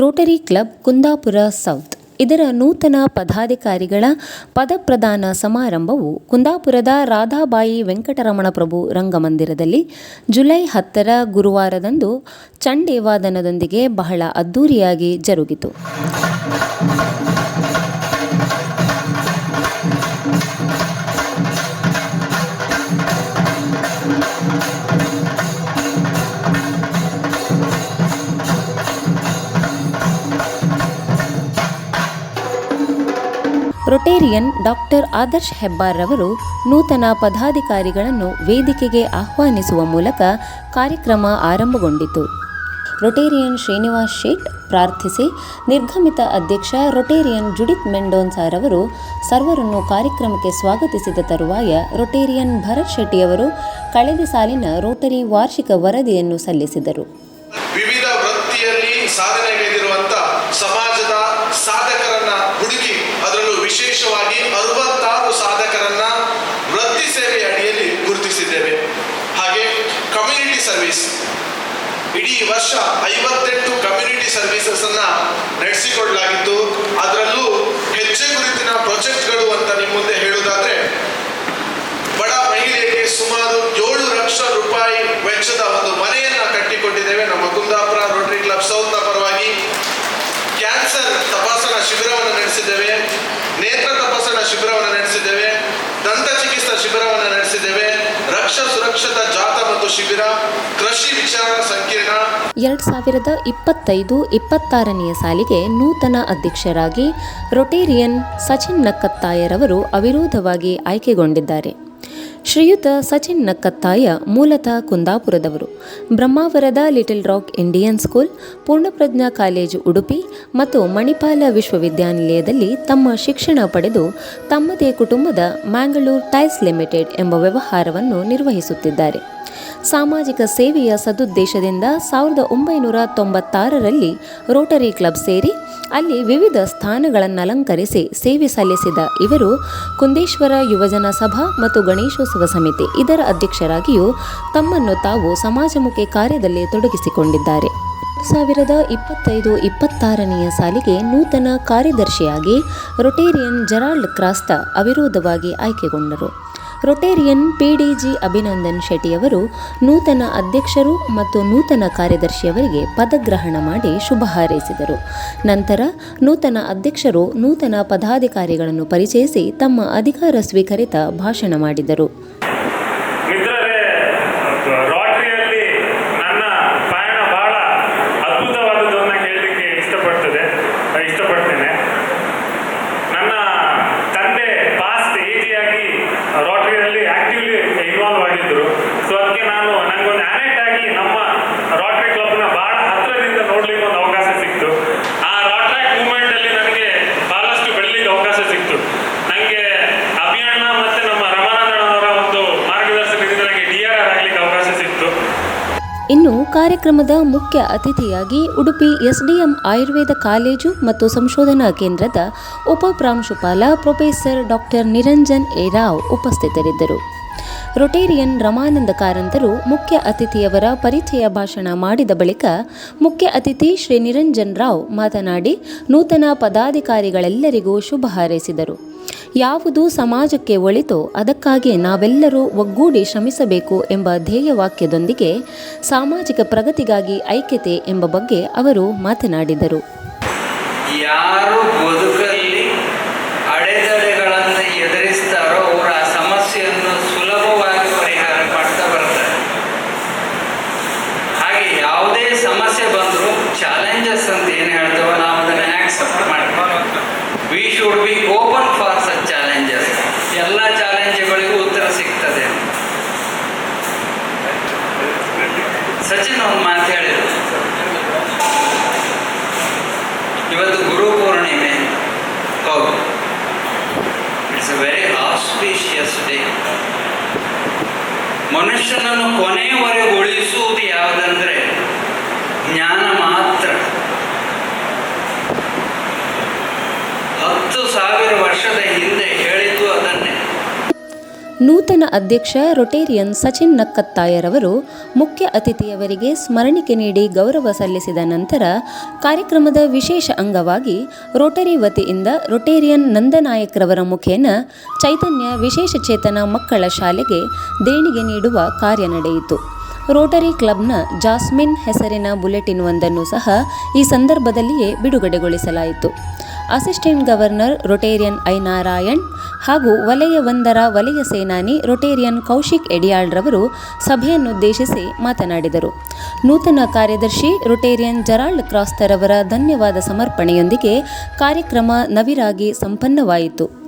Rotary club Kundapura south. ಇದರ ನೂತನ ಪದಾಧಿಕಾರಿಗಳ ಪದಪ್ರದಾನ ಸಮಾರಂಭವು ಕುಂದಾಪುರದ ರಾಧಾಬಾಯಿ ವೆಂಕಟರಮಣ ಪ್ರಭು ರಂಗಮಂದಿರದಲ್ಲಿ ಜುಲೈ ಹತ್ತರ ಗುರುವಾರದಂದು ಚಂಡೇವಾದನದೊಂದಿಗೆ ಬಹಳ ಅದ್ಧೂರಿಯಾಗಿ ಜರುಗಿತು. ರೊಟೇರಿಯನ್ ಡಾಕ್ಟರ್ ಆದರ್ಶ್ ಹೆಬ್ಬಾರ್ರವರು ನೂತನ ಪದಾಧಿಕಾರಿಗಳನ್ನು ವೇದಿಕೆಗೆ ಆಹ್ವಾನಿಸುವ ಮೂಲಕ ಕಾರ್ಯಕ್ರಮ ಆರಂಭಗೊಂಡಿತು. ರೊಟೇರಿಯನ್ ಶ್ರೀನಿವಾಸ್ ಶೇಟ್ ಪ್ರಾರ್ಥಿಸಿ, ನಿರ್ಗಮಿತ ಅಧ್ಯಕ್ಷ ರೊಟೇರಿಯನ್ ಜುಡಿತ್ ಮೆಂಡೋನ್ಸಾರವರು ಸರ್ವರನ್ನು ಕಾರ್ಯಕ್ರಮಕ್ಕೆ ಸ್ವಾಗತಿಸಿದ ತರುವಾಯ ರೊಟೇರಿಯನ್ ಭರತ್ ಶೆಟ್ಟಿಯವರು ಕಳೆದ ಸಾಲಿನ ರೋಟರಿ ವಾರ್ಷಿಕ ವರದಿಯನ್ನು ಸಲ್ಲಿಸಿದರು. ವಿವಿಧ ವೃತ್ತಿಯಲ್ಲಿ ಸಮಾಜದ ವರ್ಷ ಐವತ್ತೆಂಟು ಕಮ್ಯುನಿಟಿ ಸರ್ವಿಸಸ್ ಅನ್ನ ನಡೆಸಿಕೊಡಲಾಗಿತ್ತು ಅದರಲ್ಲೂ ಹೆಜ್ಜೆ ಗುರುತಿನ ಪ್ರಾಜೆಕ್ಟ್ಗಳು ಅಂತ ನಿಮ್ಮ ಮುಂದೆ ಹೇಳುವುದಾದ್ರೆ ಬಡ ಮಹಿಳೆಯರಿಗೆ ಸುಮಾರು ಏಳು ಲಕ್ಷ ರೂಪಾಯಿ ವೆಚ್ಚದ ಒಂದು ಮನೆಯನ್ನ ಕಟ್ಟಿಕೊಟ್ಟಿದ್ದೇವೆ ನಮ್ಮ ಕುಂದಾಪುರ ರೋಟರಿ ಕ್ಲಬ್ ಸೌತ್ನ ಪರವಾಗಿ ಕ್ಯಾನ್ಸರ್ ತಪಾಸಣಾ ಶಿಬಿರವನ್ನು ನಡೆಸಿದ್ದೇವೆ. ನೇತ್ರ ತಪಾಸಣಾ ಶಿಬಿರವನ್ನು ನಡೆಸಿದ್ದೇವೆ. ದಂತ ಚಿಕಿತ್ಸಾ ಶಿಬಿರವನ್ನು ನಡೆಸಿದ್ದೇವೆ. ರಕ್ಷಾ ಸುರಕ್ಷತಾ ಶಿಬಿರ, ಕೃಷಿ ವಿಚಾರ ಸಂಕೀರ್ಣ. ಎರಡು ಸಾವಿರದ ಇಪ್ಪತ್ತೈದು ಇಪ್ಪತ್ತಾರನೆಯ ಸಾಲಿಗೆ ನೂತನ ಅಧ್ಯಕ್ಷರಾಗಿ ರೊಟೇರಿಯನ್ ಸಚಿನ್ ನಕ್ಕತ್ತಾಯರವರು ಅವಿರೋಧವಾಗಿ ಆಯ್ಕೆಗೊಂಡಿದ್ದಾರೆ. ಶ್ರೀಯುತ ಸಚಿನ್ ನಕ್ಕತ್ತಾಯ ಮೂಲತಃ ಕುಂದಾಪುರದವರು. ಬ್ರಹ್ಮಾವರದ little rock Indian school, Poornaprajna college Udupi ಮತ್ತು ಮಣಿಪಾಲ ವಿಶ್ವವಿದ್ಯಾನಿಲಯದಲ್ಲಿ ತಮ್ಮ ಶಿಕ್ಷಣ ಪಡೆದು ತಮ್ಮದೇ ಕುಟುಂಬದ ಮ್ಯಾಂಗಳೂರ್ ಟೈಲ್ಸ್ ಲಿಮಿಟೆಡ್ ಎಂಬ ವ್ಯವಹಾರವನ್ನು ನಿರ್ವಹಿಸುತ್ತಿದ್ದಾರೆ. ಸಾಮಾಜಿಕ ಸೇವೆಯ ಸದುದ್ದೇಶದಿಂದ ಸಾವಿರದ ಒಂಬೈನೂರ ತೊಂಬತ್ತಾರರಲ್ಲಿ ರೋಟರಿ ಕ್ಲಬ್ ಸೇರಿ ಅಲ್ಲಿ ವಿವಿಧ ಸ್ಥಾನಗಳನ್ನು ಅಲಂಕರಿಸಿ ಸೇವೆ ಸಲ್ಲಿಸಿದ ಇವರು ಕುಂದೇಶ್ವರ ಯುವಜನ ಸಭಾ ಮತ್ತು ಗಣೇಶೋತ್ಸವ ಸಮಿತಿ ಇದರ ಅಧ್ಯಕ್ಷರಾಗಿಯೂ ತಮ್ಮನ್ನು ತಾವು ಸಮಾಜಮುಖಿ ಕಾರ್ಯದಲ್ಲಿ ತೊಡಗಿಸಿಕೊಂಡಿದ್ದಾರೆ. ಸಾವಿರದ ಇಪ್ಪತ್ತೈದು ಇಪ್ಪತ್ತಾರನೆಯ ಸಾಲಿಗೆ ನೂತನ ಕಾರ್ಯದರ್ಶಿಯಾಗಿ ರೊಟೇರಿಯನ್ ಜೆರಾಲ್ಡ್ ಕ್ರಾಸ್ತ ಅವಿರೋಧವಾಗಿ ಆಯ್ಕೆಗೊಂಡರು. ರೊಟೇರಿಯನ್ ಪಿಡಿಜಿ ಅಭಿನಂದನ್ ಶೆಟ್ಟಿಯವರು ನೂತನ ಅಧ್ಯಕ್ಷರು ಮತ್ತು ನೂತನ ಕಾರ್ಯದರ್ಶಿಯವರಿಗೆ ಪದಗ್ರಹಣ ಮಾಡಿ ಶುಭ ಹಾರೈಸಿದರು. ನಂತರ ನೂತನ ಅಧ್ಯಕ್ಷರು ನೂತನ ಪದಾಧಿಕಾರಿಗಳನ್ನು ಪರಿಚಯಿಸಿ ತಮ್ಮ ಅಧಿಕಾರ ಸ್ವೀಕರಿತ ಭಾಷಣ ಮಾಡಿದರು. ಇನ್ನು ಕಾರ್ಯಕ್ರಮದ ಮುಖ್ಯ ಅತಿಥಿಯಾಗಿ ಉಡುಪಿ ಎಸ್ಡಿಎಂ ಆಯುರ್ವೇದ ಕಾಲೇಜು ಮತ್ತು ಸಂಶೋಧನಾ ಕೇಂದ್ರದ ಉಪ ಪ್ರಾಂಶುಪಾಲ professor doctor Niranjan A Rao ಉಪಸ್ಥಿತರಿದ್ದರು. ರೊಟೇರಿಯನ್ ರಮಾನಂದ ಕಾರಂತರು ಮುಖ್ಯ ಅತಿಥಿಯವರ ಪರಿಚಯ ಭಾಷಣ ಮಾಡಿದ ಬಳಿಕ ಮುಖ್ಯ ಅತಿಥಿ ಶ್ರೀ ನಿರಂಜನ್ ರಾವ್ ಮಾತನಾಡಿ, ನೂತನ ಪದಾಧಿಕಾರಿಗಳೆಲ್ಲರಿಗೂ ಶುಭ ಹಾರೈಸಿದರು. ಯಾವುದು ಸಮಾಜಕ್ಕೆ ಒಳಿತೋ ಅದಕ್ಕಾಗಿ ನಾವೆಲ್ಲರೂ ಒಗ್ಗೂಡಿ ಶ್ರಮಿಸಬೇಕು ಎಂಬ ಧ್ಯೇಯವಾಕ್ಯದೊಂದಿಗೆ ಸಾಮಾಜಿಕ ಪ್ರಗತಿಗಾಗಿ ಐಕ್ಯತೆ ಎಂಬ ಬಗ್ಗೆ ಅವರು ಮಾತನಾಡಿದರು. ಯಾರು ಬದುಕಲ್ಲಿ ಸಮಸ್ಯೆ ಬಂದರೂ ಚಾಲೆಂಜಸ್ ಅಂತ ಏನು ಹೇಳ್ತೇವೋ ನಾವು ಅದನ್ನು ಆಕ್ಸೆಪ್ಟ್ ಮಾಡ್ತೀವಿ. We should be open for such challenges ಎಲ್ಲ ಚಾಲೆಂಜ್ಗಳಿಗೂ ಉತ್ತರ ಸಿಗ್ತದೆ. ಸಚಿನ್ ಒಂದು ಮಾತು ಹೇಳಿದ್ರು. ಇವತ್ತು Guru Purnima. It's a very auspicious day ಮನುಷ್ಯನನ್ನು ಕೊನೆಯವರೆಗೂ ಉಳಿಸುವುದು ಯಾವುದಂದ್ರೆ ನೂತನ ಅಧ್ಯಕ್ಷ ರೊಟೇರಿಯನ್ ಸಚಿನ್ ನಕ್ಕತ್ತಾಯರವರು ಮುಖ್ಯ ಅತಿಥಿಯವರಿಗೆ ಸ್ಮರಣಿಕೆ ನೀಡಿ ಗೌರವ ಸಲ್ಲಿಸಿದ ನಂತರ ಕಾರ್ಯಕ್ರಮದ ವಿಶೇಷ ಅಂಗವಾಗಿ ರೋಟರಿ ವತಿಯಿಂದ ರೊಟೇರಿಯನ್ ನಂದನಾಯಕ್ರವರ ಮುಖೇನ ಚೈತನ್ಯ ವಿಶೇಷ ಚೇತನ ಮಕ್ಕಳ ಶಾಲೆಗೆ ದೇಣಿಗೆ ನೀಡುವ ಕಾರ್ಯ ನಡೆಯಿತು. ರೋಟರಿ ಕ್ಲಬ್ನ ಜಾಸ್ಮಿನ್ ಹೆಸರಿನ ಬುಲೆಟಿನ್ ಒಂದನ್ನು ಸಹ ಈ ಸಂದರ್ಭದಲ್ಲಿಯೇ ಬಿಡುಗಡೆಗೊಳಿಸಲಾಯಿತು. Assistant governor Rotarian I Narayan ಹಾಗೂ ವಲಯ ಒಂದರ ವಲಯ ಸೇನಾನಿ ರೊಟೇರಿಯನ್ ಕೌಶಿಕ್ ಎಡಿಯಾಳ್ರವರು ಸಭೆಯನ್ನುದ್ದೇಶಿಸಿ ಮಾತನಾಡಿದರು. ನೂತನ ಕಾರ್ಯದರ್ಶಿ ರೊಟೇರಿಯನ್ ಜರಾಲ್ಡ್ ಕ್ರಾಸ್ತರವರ ಧನ್ಯವಾದ ಸಮರ್ಪಣೆಯೊಂದಿಗೆ ಕಾರ್ಯಕ್ರಮ ನವಿರಾಗಿ ಸಂಪನ್ನವಾಯಿತು.